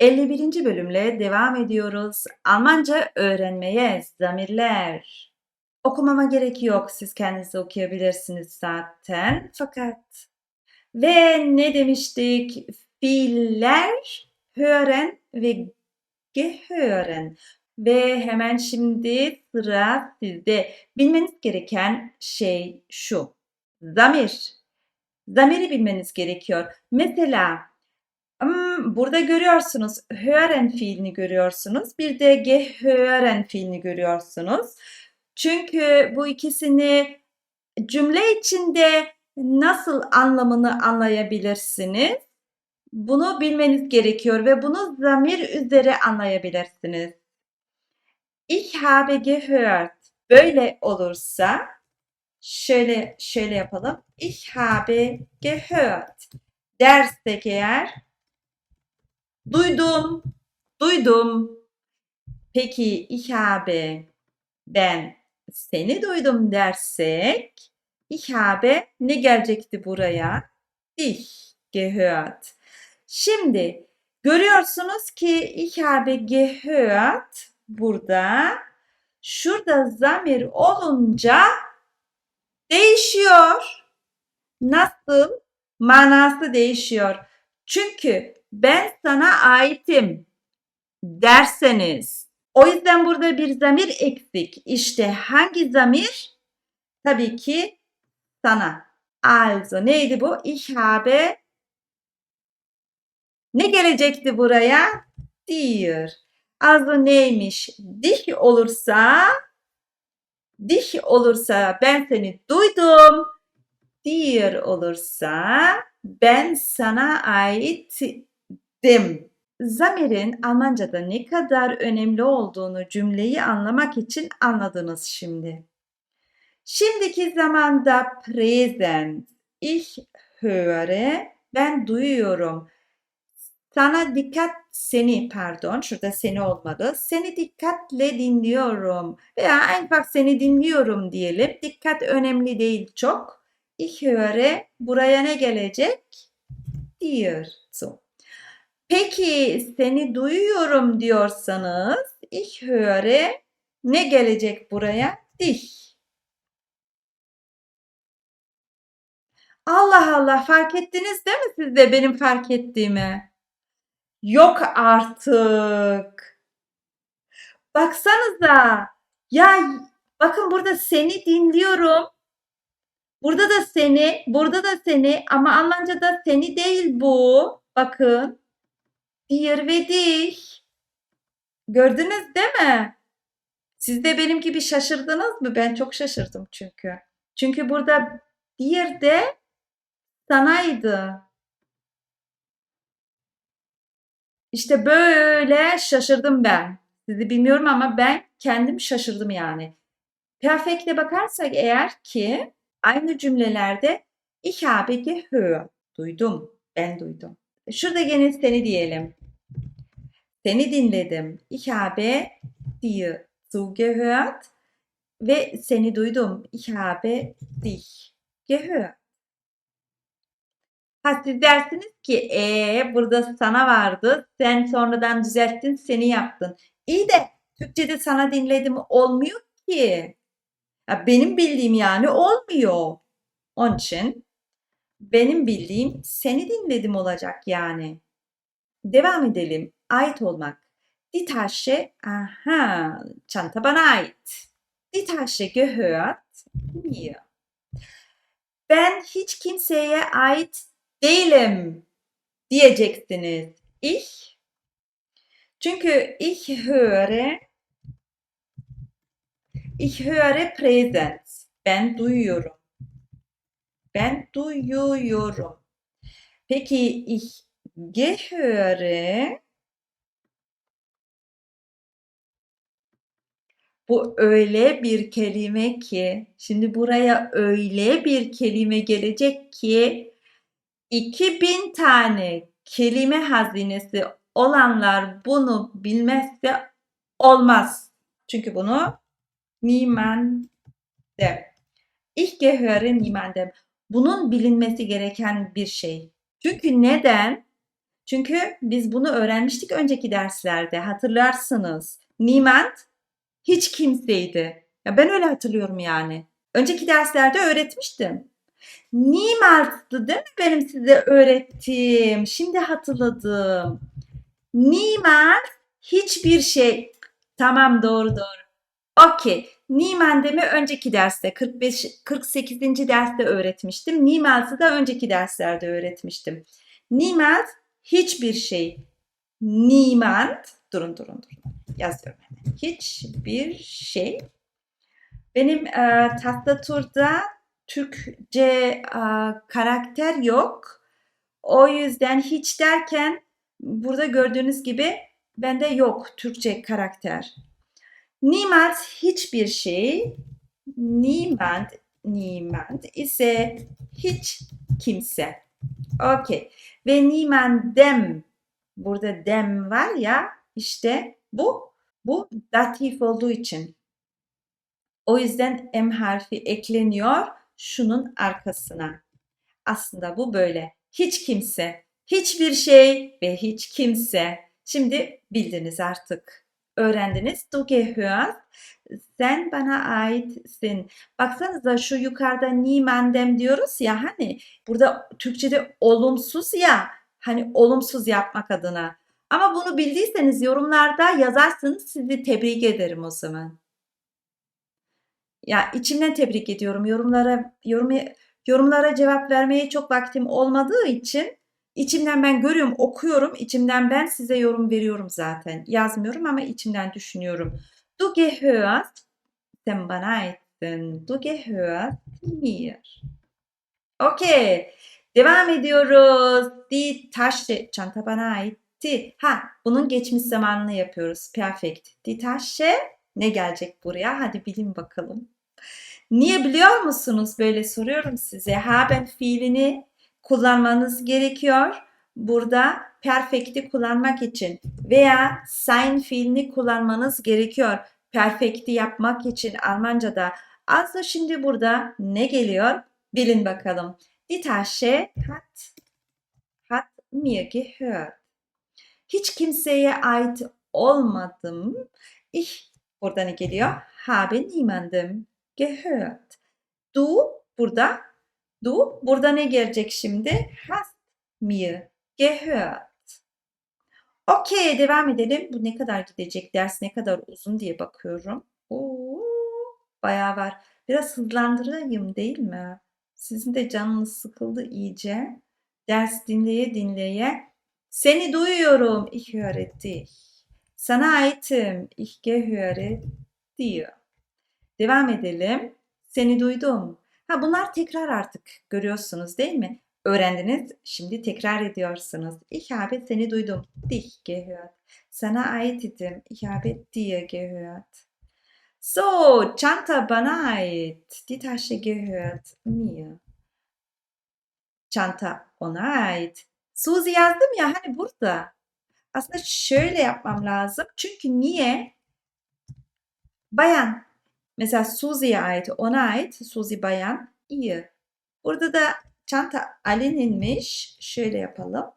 51. bölümle devam ediyoruz. Almanca öğrenmeye zamirler. Okumama gerek yok. Siz kendiniz okuyabilirsiniz zaten. Fakat ve ne demiştik? Fiiller hören ve gehören. Ve hemen şimdi sıra sizde. Bilmeniz gereken şey şu. Zamir. Zamiri bilmeniz gerekiyor. Mesela burada görüyorsunuz hören fiilini görüyorsunuz. Bir de gehören fiilini görüyorsunuz. Çünkü bu ikisini cümle içinde nasıl anlamını anlayabilirsiniz? Bunu bilmeniz gerekiyor ve bunu zamir üzere anlayabilirsiniz. Ich habe gehört. Böyle olursa şöyle şöyle yapalım. Ich habe gehört. Dersek eğer Duydum, duydum. Peki ich habe ben seni duydum dersek ich habe ne gelecekti buraya? Dich gehört. Şimdi görüyorsunuz ki ich habe gehört burada şurada zamir olunca değişiyor. Nasıl? Manası değişiyor. Çünkü ben sana aitim derseniz o yüzden burada bir zamir eksik. İşte hangi zamir? Tabii ki sana. Also neydi bu? Ich habe ne gelecekti buraya? Dir. Also neymiş? Dich olursa dich olursa ben seni duydum. Dir olursa ben sana ait dim. Zamirin Almanca'da ne kadar önemli olduğunu cümleyi anlamak için anladınız şimdi. Şimdiki zamanda present. Ich höre. Ben duyuyorum. Sana dikkat seni pardon şurada seni olmalı. Seni dikkatle dinliyorum. Veya einfach seni dinliyorum diyelim. Dikkat önemli değil çok. Ich höre buraya ne gelecek? Dir. So. Peki seni duyuyorum diyorsanız ich höre ne gelecek buraya? Dich. Allah Allah fark ettiniz değil mi siz de benim fark ettiğimi? Yok artık. Baksanıza. Ya bakın burada seni dinliyorum. Burada da seni, burada da seni ama Almanca'da seni değil bu. Bakın. Dir ve dich. Gördünüz değil mi? Siz de benim gibi şaşırdınız mı? Ben çok şaşırdım çünkü. Çünkü burada dir de sanaydı. İşte böyle şaşırdım ben. Sizi bilmiyorum ama ben kendim şaşırdım yani. Perfekte bakarsak eğer ki aynı cümlelerde ich habe gehört. Duydum. Ben duydum. Şurada gene seni diyelim. Seni dinledim. Ich habe dir zugehört ve seni duydum. Ich habe dich gehört. Ha siz dersiniz ki ee, burada sana vardı. Sen sonradan düzelttin, seni yaptın. İyi de Türkçe'de sana dinledim olmuyor ki. Ya benim bildiğim yani olmuyor. Onun için benim bildiğim seni dinledim olacak yani. Devam edelim. Ait olmak. Die Tasche, aha, çanta bana ait. Die Tasche gehört mir. Ben hiç kimseye ait değilim diyeceksiniz. Ich. Çünkü ich höre ich höre present. Ben duyuyorum. Ben duyuyorum. Peki ich gehöre bu öyle bir kelime ki şimdi buraya öyle bir kelime gelecek ki 2000 tane kelime hazinesi olanlar bunu bilmezse olmaz. Çünkü bunu niemandem. Ich gehöre niemandem. Bunun bilinmesi gereken bir şey. Çünkü neden? Çünkü biz bunu öğrenmiştik önceki derslerde. Hatırlarsınız. Niemand hiç kimseydi. Ya ben öyle hatırlıyorum yani. Önceki derslerde öğretmiştim. Niemand'dı değil mi benim size öğrettiğim? Şimdi hatırladım. Niemand hiçbir şey. Tamam doğru doğru. Okey. Niemand'imi önceki derste 45 48. derste öğretmiştim. Niemand'ı da önceki derslerde öğretmiştim. Niemand hiçbir şey. Niemand durun durun durun. Yazıyorum hemen. Hiçbir şey. Benim e, tastaturda Türkçe e, karakter yok. O yüzden hiç derken burada gördüğünüz gibi bende yok Türkçe karakter. Niemand hiçbir şey. Niemand, niemand ise hiç kimse. Okey. Ve niemandem. Burada dem var ya işte bu bu datif olduğu için. O yüzden M harfi ekleniyor şunun arkasına. Aslında bu böyle. Hiç kimse, hiçbir şey ve hiç kimse. Şimdi bildiniz artık. Öğrendiniz. Du gehörst. Sen bana aitsin. Baksanıza şu yukarıda niemandem diyoruz ya hani burada Türkçe'de olumsuz ya hani olumsuz yapmak adına. Ama bunu bildiyseniz yorumlarda yazarsanız sizi tebrik ederim o zaman. Ya içimden tebrik ediyorum. Yorumlara yorum, yorumlara cevap vermeye çok vaktim olmadığı için içimden ben görüyorum, okuyorum. İçimden ben size yorum veriyorum zaten. Yazmıyorum ama içimden düşünüyorum. Du gehörst, sen bana aitsin. Du gehörst mir. Okey. Devam ediyoruz. Die Tasche, çanta bana aitti. Ha, bunun geçmiş zamanını yapıyoruz. Perfect. Die Tasche ne gelecek buraya? Hadi bilin bakalım. Niye biliyor musunuz? Böyle soruyorum size. Haben fiilini kullanmanız gerekiyor. Burada perfect'i kullanmak için veya sein fiilini kullanmanız gerekiyor. Perfect'i yapmak için Almanca'da. Aslında şimdi burada ne geliyor? Bilin bakalım. Die hat, hat mir gehört. Hiç kimseye ait olmadım. Ich burada ne geliyor? Habe niemandem gehört. Du burada du burada ne gelecek şimdi? Hast mir gehört. Okey devam edelim. Bu ne kadar gidecek? Ders ne kadar uzun diye bakıyorum. Oo, bayağı var. Biraz hızlandırayım değil mi? Sizin de canınız sıkıldı iyice. Ders dinleye dinleye. Seni duyuyorum. Ich höre dich. Sana aitim. Ich gehöre dir. Devam edelim. Seni duydum. Ha bunlar tekrar artık görüyorsunuz değil mi? Öğrendiniz. Şimdi tekrar ediyorsunuz. Ich habe seni duydum. Dich gehört. Sana ait idim. Ich habe dir gehört. So, çanta bana ait. Die Tasche gehört mir. Çanta ona ait. Suzy yazdım ya hani burada. Aslında şöyle yapmam lazım. Çünkü niye? Bayan. Mesela Suzy'ye ait, ona ait. Suzy bayan. iyi. Burada da çanta Ali'ninmiş. Şöyle yapalım.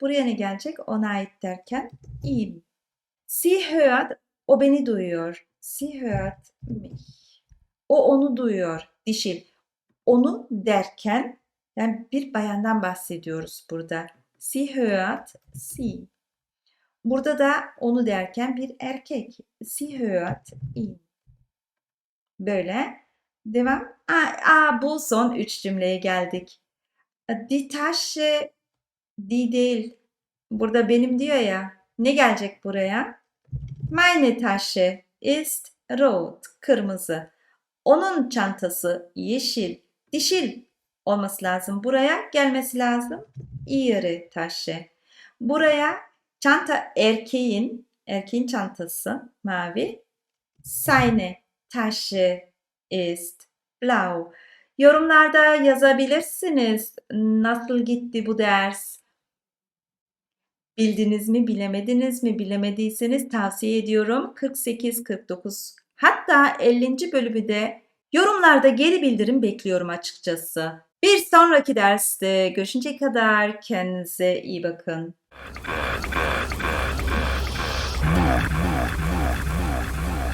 Buraya ne gelecek? Ona ait derken ihm. Sie hört, o beni duyuyor. Sie hört mich. O onu duyuyor. Dişil. Onu derken yani bir bayandan bahsediyoruz burada. Sie hört sie. Burada da onu derken bir erkek. Sie hört ihn. Böyle. Devam. Aa, aa, bu son üç cümleye geldik. Die Tasche, die değil. Burada benim diyor ya. Ne gelecek buraya? Meine Tasche ist rot. Kırmızı. Onun çantası yeşil. Dişil olması lazım. Buraya gelmesi lazım. Ihre Tasche. Buraya çanta erkeğin, erkeğin çantası mavi. Seine Tasche ist blau. Yorumlarda yazabilirsiniz. Nasıl gitti bu ders? Bildiniz mi, bilemediniz mi? Bilemediyseniz tavsiye ediyorum. 48-49 hatta 50. bölümü de yorumlarda geri bildirim bekliyorum açıkçası. Bir sonraki derste görüşünceye kadar kendinize iyi bakın.